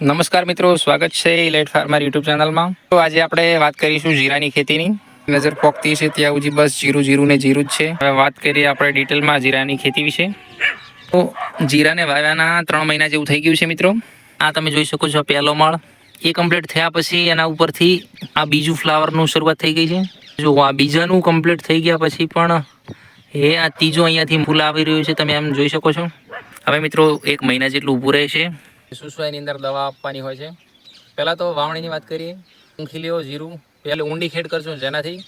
નમસ્કાર મિત્રો, સ્વાગત છે ઇલેટ ફાર્મર યુટ્યુબ ચેનલમાં તો આજે આપણે વાત કરીશું જીરાની ખેતીની. નજર પોકતી છે ત્યાં સુધી બસ જીરું જીરું ને જીરું જ છે. હવે વાત કરીએ આપણે ડિટેલમાં જીરાની ખેતી વિશે. તો જીરાને વાવ્યાના ત્રણ મહિના જેવું થઈ ગયું છે મિત્રો. આ તમે જોઈ શકો છો, પહેલો માળ. એ કમ્પ્લીટ થયા પછી એના ઉપરથી આ બીજું ફ્લાવરનું શરૂઆત થઈ ગઈ છે. જો આ બીજાનું કમ્પ્લીટ થઈ ગયા પછી પણ એ આ ત્રીજો અહીંયાથી ફૂલ આવી રહ્યું છે, તમે એમ જોઈ શકો છો. હવે મિત્રો, એક મહિના જેટલું ઊભું રહે એની અંદર દવા આપવાની હોય છે? પહેલાં તો વાવણીની વાત કરીએ. ઊંખીલીઓ જીરું, પહેલે ઊંડી ખેડ કરજો જેનાથી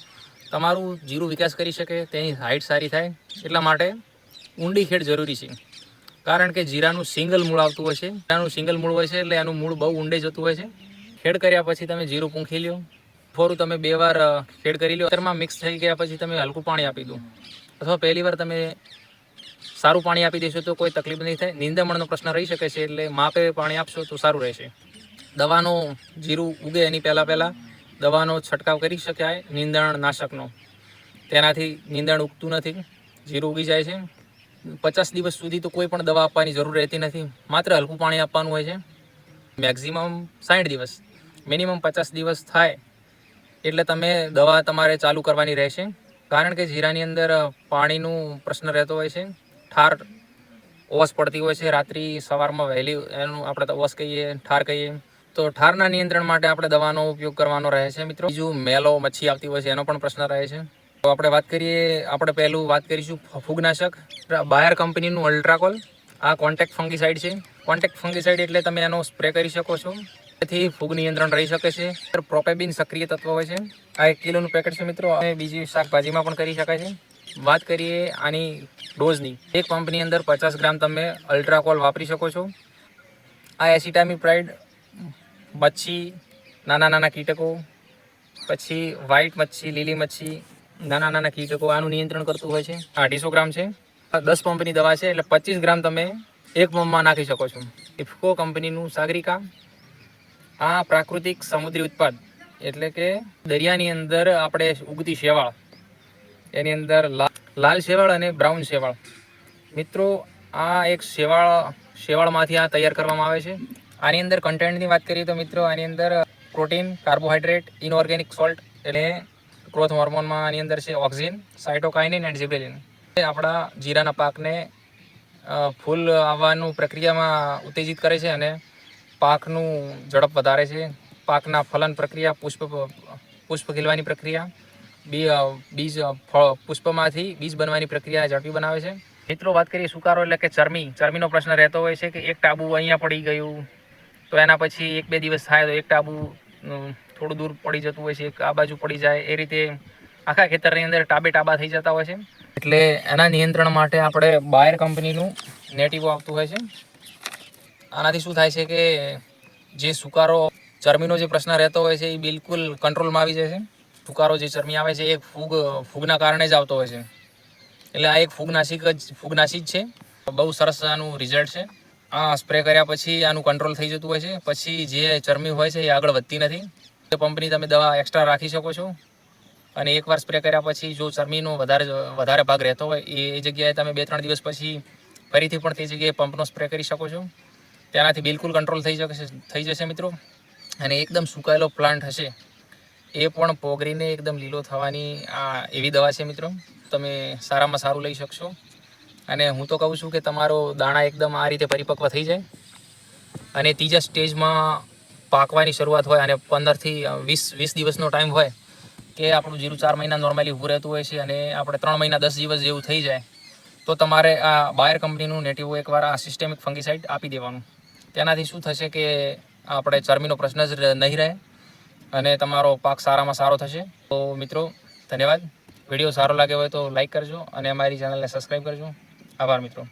તમારું જીરું વિકાસ કરી શકે, તેની હાઇટ સારી થાય. એટલા માટે ઊંડી ખેડ જરૂરી છે. કારણ કે જીરાનું સિંગલ મૂળ આવતું હોય છે. જીરાનું સિંગલ મૂળ હોય છે એટલે એનું મૂળ બહુ ઊંડે જતું હોય છે. ખેડ કર્યા પછી તમે જીરું પૂંખી લ્યો. ફોરું તમે બે વાર ખેડ કરી લો અત્યારમાં મિક્સ થઈ ગયા પછી તમે હલકું પાણી આપી દો. અથવા પહેલી વાર તમે સારું પાણી આપી દેશો તો કોઈ તકલીફ નહીં થાય. નિંદામણનો પ્રશ્ન રહી શકે છે એટલે માપે પાણી આપશો તો સારું રહેશે. દવાનો જીરું ઉગે એની પહેલાં પહેલાં. દવાનો છંટકાવ કરી શકાય નીંદણ નાશકનો. તેનાથી નીંદણ ઉગતું નથી. જીરું ઉગી જાય છે. પચાસ દિવસ સુધી તો કોઈ પણ દવા આપવાની જરૂર રહેતી નથી. માત્ર હલકું પાણી આપવાનું હોય છે. મેક્ઝિમમ સાઠ દિવસ. મિનિમમ પચાસ દિવસ થાય એટલે તમે દવા તમારે ચાલુ કરવાની રહેશે. કારણ કે જીરાની અંદર પાણીનું પ્રશ્ન રહેતો હોય છે. ઠાર ઓસ પડતી હોય છે, રાત્રિ સવારમાં વહેલી એનું આપણે ઓસ કહીએ, ઠાર કહીએ. તો ઠારના નિયંત્રણ માટે આપણે દવાનો ઉપયોગ કરવાનો રહે છે મિત્રો. બીજું મેલો, મચ્છી આવતી હોય છે, એનો પણ પ્રશ્ન રહે છે. તો આપણે વાત કરીએ, આપણે પહેલું વાત કરીશું ફૂગનાશક. બાયર કંપનીનું અલ્ટ્રાકોલ. આ કોન્ટેક્ટ ફંગીસાઇડ છે. કોન્ટેક્ટ ફંગીસાઇડ એટલે તમે એનો સ્પ્રે કરી શકો છો. તેથી ફૂગ નિયંત્રણ રહી શકે છે. પ્રોપેબિન સક્રિય તત્વ હોય છે. આ એક કિલોનું પેકેટ છે મિત્રો. અને બીજી શાકભાજીમાં પણ કરી શકાય છે. વાત કરીએ આની ડોઝની. એક પંપની અંદર પચાસ ગ્રામ તમે અલ્ટ્રાકોલ વાપરી શકો છો. આ એસિટામી પ્રાઇડ, મચ્છી, નાના નાના કીટકો, પછી વ્હાઇટ મચ્છી, લીલી મચ્છી, નાના નાના કીટકો, આનું નિયંત્રણ કરતું હોય છે. અઢીસો ગ્રામ છે. દસ પંપની દવા છે એટલે પચીસ ગ્રામ તમે એક પંપમાં નાખી શકો છો. ઇફકો કંપનીનું સાગરિકા. આ પ્રાકૃતિક સમુદ્રી ઉત્પાદ, એટલે કે દરિયાની અંદર આપણે ઉગતી શેવાળ, એની અંદર લાલ શેવાળ અને બ્રાઉન શેવાળ. મિત્રો, આ એક શેવાળ, શેવાળમાંથી આ તૈયાર કરવામાં આવે છે. આની અંદર કન્ટેન્ટની વાત કરીએ તો મિત્રો, આની અંદર પ્રોટીન કાર્બોહાઈડ્રેટ ઇનઓર્ગેનિક સોલ્ટ એટલે ગ્રોથ હોર્મોનમાં આની અંદર છે ઓક્સિજન સાઇટોકાઇનિન એન્ડ જીબેલિન આપણા જીરાના પાકને ફૂલ આવવાનું પ્રક્રિયામાં ઉત્તેજિત કરે છે અને પાકનું ઝડપ વધારે છે. પાકના ફલન પ્રક્રિયા, પુષ્પ પુષ્પ ખીલવાની પ્રક્રિયા બી બીજ પુષ્પમાંથી બીજ બનવાની પ્રક્રિયા ઝડપી બનાવે છે. મિત્રો, વાત કરીએ સુકારો એટલે કે ચરમી. ચરમીનો પ્રશ્ન રહેતો હોય છે કે એક ટાબુ અહીંયા પડી ગયું તો એના પછી એક બે દિવસ થાય તો એક ટાબુ થોડું દૂર પડી જતું હોય છે, એક આ બાજુ પડી જાય. એ રીતે આખા ખેતરની અંદર ટાબે ટાબા થઈ જતા હોય છે. એટલે એના નિયંત્રણ માટે આપણે બાયર કંપનીનું નેટિવો આવતું હોય છે. આનાથી શું થાય છે કે જે સુકારો ચરમીનો જે પ્રશ્ન રહેતો હોય છે એ બિલકુલ કંટ્રોલમાં આવી જાય છે. સુકારો જે ચરમી આવે છે, એ ફૂગ, ફૂગના કારણે જ આવતો હોય છે. એટલે આ એક ફૂગનાશિક જ ફૂગનાશી જ છે. બહુ સરસ આનું રિઝલ્ટ છે. આ સ્પ્રે કર્યા પછી આનું કંટ્રોલ થઈ જતું હોય છે. પછી જે ચરમી હોય છે, એ આગળ વધતી નથી. પંપની તમે દવા એક્સ્ટ્રા રાખી શકો છો. અને એકવાર સ્પ્રે કર્યા પછી જો ચરમીનો વધારે વધારે ભાગ રહેતો હોય, એ જગ્યાએ તમે બે ત્રણ દિવસ પછી ફરીથી પણ તે જગ્યાએ પંપનો સ્પ્રે કરી શકો છો. તેનાથી બિલકુલ કંટ્રોલ થઈ જશે થઈ જશે મિત્રો. અને એકદમ સુકાયેલો પ્લાન્ટ હશે. એ પણ પોગરીને એકદમ લીલો થવાની આ એવી દવા છે મિત્રો. તમે સારામાં સારું લઈ શકશો. અને હું તો કહું છું કે તમારો દાણા એકદમ આ રીતે પરિપક્વ થઈ જાય. અને ત્રીજા સ્ટેજમાં પાકવાની શરૂઆત હોય અને પંદરથી વીસ વીસ દિવસનો ટાઈમ હોય કે આપણું જીરું ચાર મહિના નોર્મલી ઊભું રહેતું હોય છે અને આપણે ત્રણ મહિના, દસ દિવસ જેવું થઈ જાય, તો તમારે આ બાયર કંપનીનું નેટિવ એકવાર આ સિસ્ટેમિક ફંગીસાઇડ આપી દેવાનું. તેનાથી શું થશે કે આપણે ચરમીનો પ્રશ્ન જ નહીં રહે. અને તમારો પાક સારામાં સારો થશે. તો મિત્રો, ધન્યવાદ. વીડિયો સારો લાગ્યો હોય તો લાઈક કરજો અને અમારી ચેનલને સબસ્ક્રાઈબ કરજો. આભાર મિત્રો.